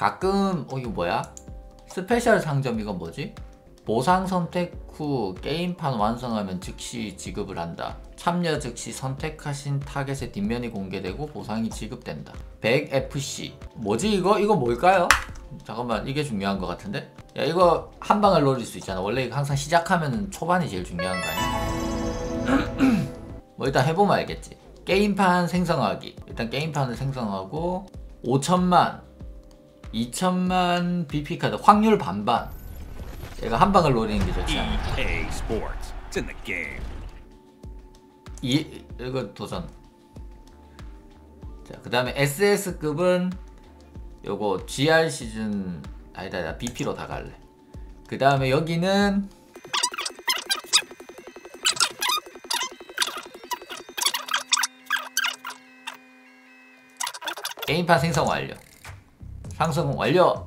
어 가끔 어 이거 뭐야? 스페셜 상점 이건 뭐지? 보상 선택 후 게임판 완성하면 즉시 지급을 한다. 참여 즉시 선택하신 타겟의 뒷면이 공개되고 보상이 지급된다. 100FC 뭐지 이거? 이거 뭘까요? 잠깐만 이게 중요한 것 같은데? 야 이거 한 방을 노릴 수 있잖아. 원래 이거 항상 시작하면 초반이 제일 중요한 거 아니야? 뭐 일단 해보면 알겠지. 게임판 생성하기. 일단 게임판을 생성하고 5천만, 2천만 BP 카드 확률 반반. 얘가 한 방을 노리는 게 좋지 the game. 이 이거 도전. 자, 그 다음에 SS급은 요거 GR 시즌 아니다, 나 BP로 다 갈래. 그 다음에 여기는 게임판 생성 완료. 상승 완료.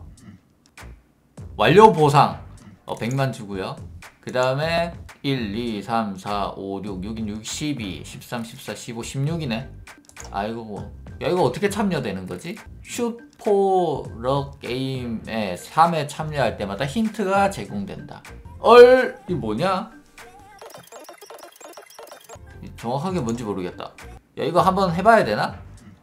완료 보상. 어, 100만 주고요. 그 다음에 1, 2, 3, 4, 5, 6, 6인 6, 12, 13, 14, 15, 16이네. 아이고, 뭐. 야, 이거 어떻게 참여되는 거지? 슈퍼럭 게임에 3회 참여할 때마다 힌트가 제공된다. 얼, 이 뭐냐? 정확하게 뭔지 모르겠다. 야, 이거 한번 해봐야 되나?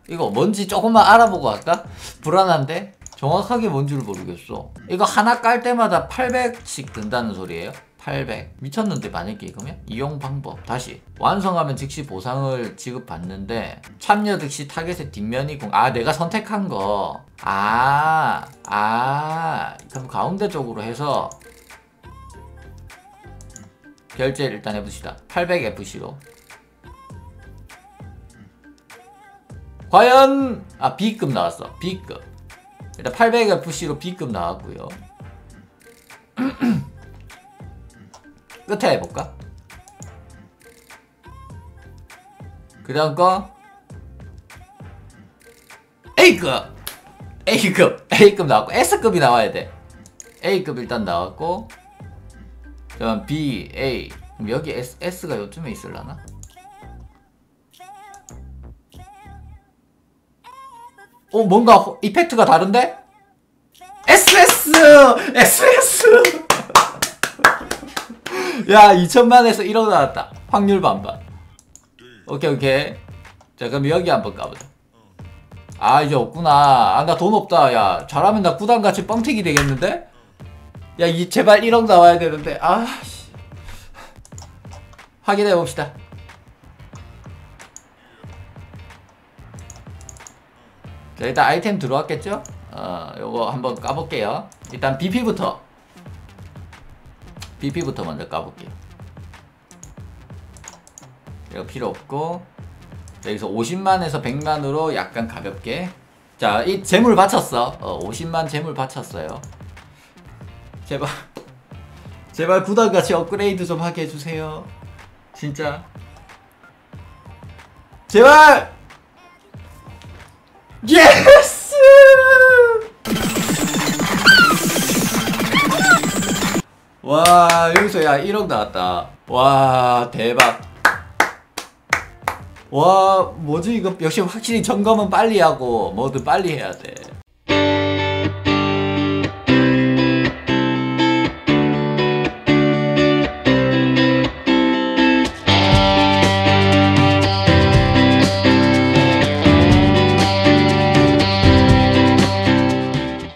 이거 뭔지 조금만 알아보고 할까? 불안한데? 정확하게 뭔지를 모르겠어. 이거 하나 깔 때마다 800씩 든다는 소리예요? 800. 미쳤는데 만약에 이거면? 이용 방법. 다시. 완성하면 즉시 보상을 지급받는데 참여 즉시 타겟의 뒷면이 공... 아 내가 선택한 거. 아. 아. 그럼 가운데 쪽으로 해서 결제 일단 해봅시다. 800FC로. 과연 아 B급 나왔어. B급. 일단 800FC로 B급 나왔고요. 끝에 해볼까? 그 다음 거 A급! A급! A급 나왔고 S급이 나와야 돼. A급 일단 나왔고 그다음 B, A 그럼 여기 S, S가 요쯤에 있을라나? 어 뭔가 호- 이펙트가 다른데? SS! SS! 야 2천만에서 1억 나왔다. 확률 반반. 오케이 오케이. 자 그럼 여기 한번 까보자. 아 이제 없구나. 아 나 돈 없다. 야 잘하면 나 구단같이 뻥튀기 되겠는데? 야 이 제발 1억 나와야 되는데. 아씨. 확인해 봅시다 자 일단 아이템 들어왔겠죠? 어 요거 한번 까볼게요. 일단 BP부터. BP부터 먼저 까볼게요. 이거 필요 없고. 여기서 50만에서 100만으로 약간 가볍게. 자 이 재물 바쳤어. 어, 50만 재물 바쳤어요. 제발 제발 구단 같이 업그레이드 좀 하게 해주세요. 진짜. 제발 예스! 와 여기서 야 1억 나왔다. 와 대박. 와 뭐지? 이거 역시 확실히 점검은 빨리 하고 뭐든 빨리 해야 돼